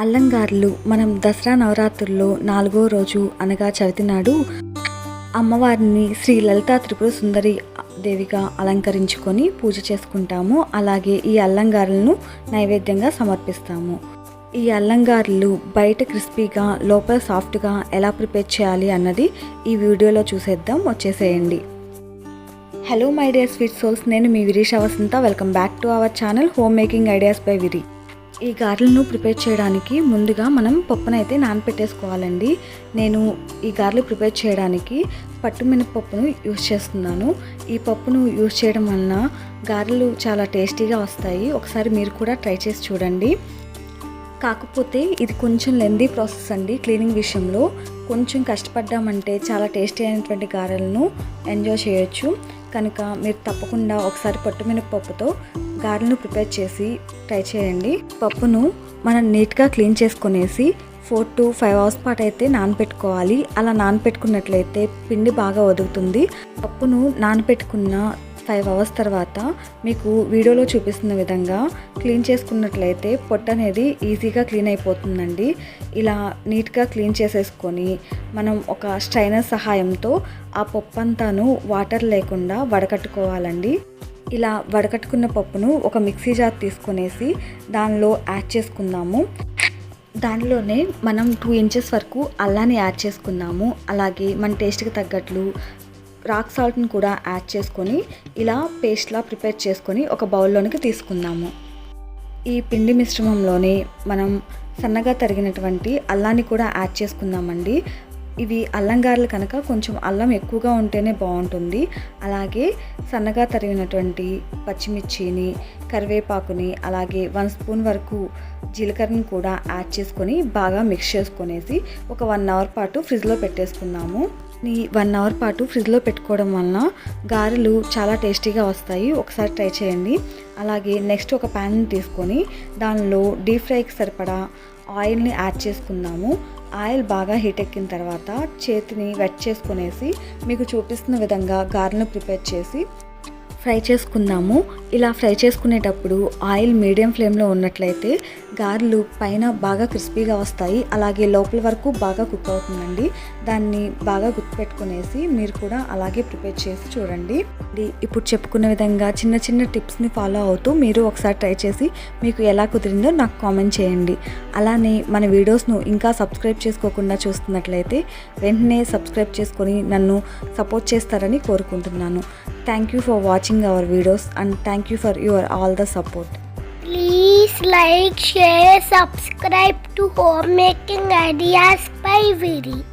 అల్లంగార్లు మనం దసరా నవరాత్రుల్లో నాలుగో రోజు అనగా చవితి నాడు అమ్మవారిని శ్రీ లలితా త్రిపుర సుందరి దేవిగా అలంకరించుకొని పూజ చేసుకుంటాము. అలాగే ఈ అల్లంగారులను నైవేద్యంగా సమర్పిస్తాము. ఈ అల్లంగారులు బయట క్రిస్పీగా లోపల సాఫ్ట్గా ఎలా ప్రిపేర్ చేయాలి అన్నది ఈ వీడియోలో చూసేద్దాం. వచ్చేసేయండి. Hello my dear sweet souls నేను మీ Virisha Vasantha. Welcome back to our channel home making ideas by Viri ఈ గారెలను ప్రిపేర్ చేయడానికి ముందుగా మనం పప్పునైతే నానపెట్టేసుకోవాలండి. నేను ఈ గారెలు ప్రిపేర్ చేయడానికి పట్టు మినపప్పును యూస్ చేస్తున్నాను. ఈ పప్పును యూస్ చేయడం వలన గారెలు చాలా టేస్టీగా వస్తాయి. ఒకసారి మీరు కూడా ట్రై చేసి చూడండి. కాకపోతే ఇది కొంచెం లెందీ ప్రాసెస్ అండి క్లీనింగ్ విషయంలో. కొంచెం కష్టపడ్డామంటే చాలా టేస్టీ అయినటువంటి గారెలను ఎంజాయ్ చేయొచ్చు. కనుక మీరు తప్పకుండా ఒకసారి పట్టుమినపప్పుతో గారెలను ప్రిపేర్ చేసి ట్రై చేయండి. పప్పును మనం నీట్గా క్లీన్ చేసుకునేసి ఫోర్ టు ఫైవ్ అవర్స్ పాటు అయితే నానపెట్టుకోవాలి. అలా నానపెట్టుకున్నట్లయితే పిండి బాగా వదుగుతుంది పప్పును నానపెట్టుకున్న ఫైవ్ అవర్స్ తర్వాత మీకు వీడియోలో చూపిస్తున్న విధంగా క్లీన్ చేసుకున్నట్లయితే పొట్ట అనేది ఈజీగా క్లీన్ అయిపోతుందండి. ఇలా నీట్గా క్లీన్ చేసేసుకొని మనం ఒక స్ట్రైనర్ సహాయంతో ఆ పప్పు అంతాను వాటర్ లేకుండా వడకట్టుకోవాలండి. ఇలా వడకట్టుకున్న పప్పును ఒక మిక్సీ జార్ తీసుకునేసి దానిలో యాడ్ చేసుకుందాము. దానిలోనే మనం టూ ఇంచెస్ వరకు అల్లాన్ని యాడ్ చేసుకుందాము. అలాగే మన టేస్ట్కి తగ్గట్లు రాక్ సాల్ట్ని కూడా యాడ్ చేసుకొని ఇలా పేస్ట్లా ప్రిపేర్ చేసుకొని ఒక బౌల్లోనికి తీసుకుందాము. ఈ పిండి మిశ్రమంలోనే మనం సన్నగా తరిగినటువంటి అల్లాన్ని కూడా యాడ్ చేసుకుందామండి. ఇవి అల్లం గారెలు కనుక కొంచెం అల్లం ఎక్కువగా ఉంటేనే బాగుంటుంది. అలాగే సన్నగా తరిగినటువంటి పచ్చిమిర్చిని కరివేపాకుని అలాగే వన్ స్పూన్ వరకు జీలకర్రని కూడా యాడ్ చేసుకొని బాగా మిక్స్ చేసుకొనేసి ఒక వన్ అవర్ పాటు ఫ్రిడ్జ్లో పెట్టేసుకుందాము. ని వన్ అవర్ పాటు ఫ్రిడ్జ్లో పెట్టుకోవడం వలన గారెలు చాలా టేస్టీగా వస్తాయి. ఒకసారి ట్రై చేయండి. అలాగే నెక్స్ట్ ఒక ప్యాన్ తీసుకొని దానిలో డీప్ ఫ్రైకి సరిపడా ఆయిల్ని యాడ్ చేసుకుందాము. ఆయిల్ బాగా హీట్ ఎక్కిన తర్వాత చేతిని వెట్ చేసుకునేసి మీకు చూపిస్తున్న విధంగా గారెలను ప్రిపేర్ చేసి ఫ్రై చేసుకుందాము. ఇలా ఫ్రై చేసుకునేటప్పుడు ఆయిల్ మీడియం ఫ్లేమ్లో ఉన్నట్లయితే గారెలు పైన బాగా క్రిస్పీగా వస్తాయి. అలాగే లోపల వరకు బాగా కుక్ అవుతుందండి. దాన్ని బాగా గుర్తుపెట్టుకునేసి మీరు కూడా అలాగే ప్రిపేర్ చేసి చూడండి. ఇప్పుడు చెప్పుకున్న విధంగా చిన్న చిన్న టిప్స్ని ఫాలో అవుతూ మీరు ఒకసారి ట్రై చేసి మీకు ఎలా కుదిరిందో నాకు కామెంట్ చేయండి. అలానే మన వీడియోస్ను ఇంకా సబ్స్క్రైబ్ చేసుకోకుండా చూస్తున్నట్లయితే వెంటనే సబ్స్క్రైబ్ చేసుకొని నన్ను సపోర్ట్ చేస్తారని కోరుకుంటున్నాను. Thank you for watching our videos and thank you for your all the support. Please like, share, subscribe to Homemaking Ideas by Viri.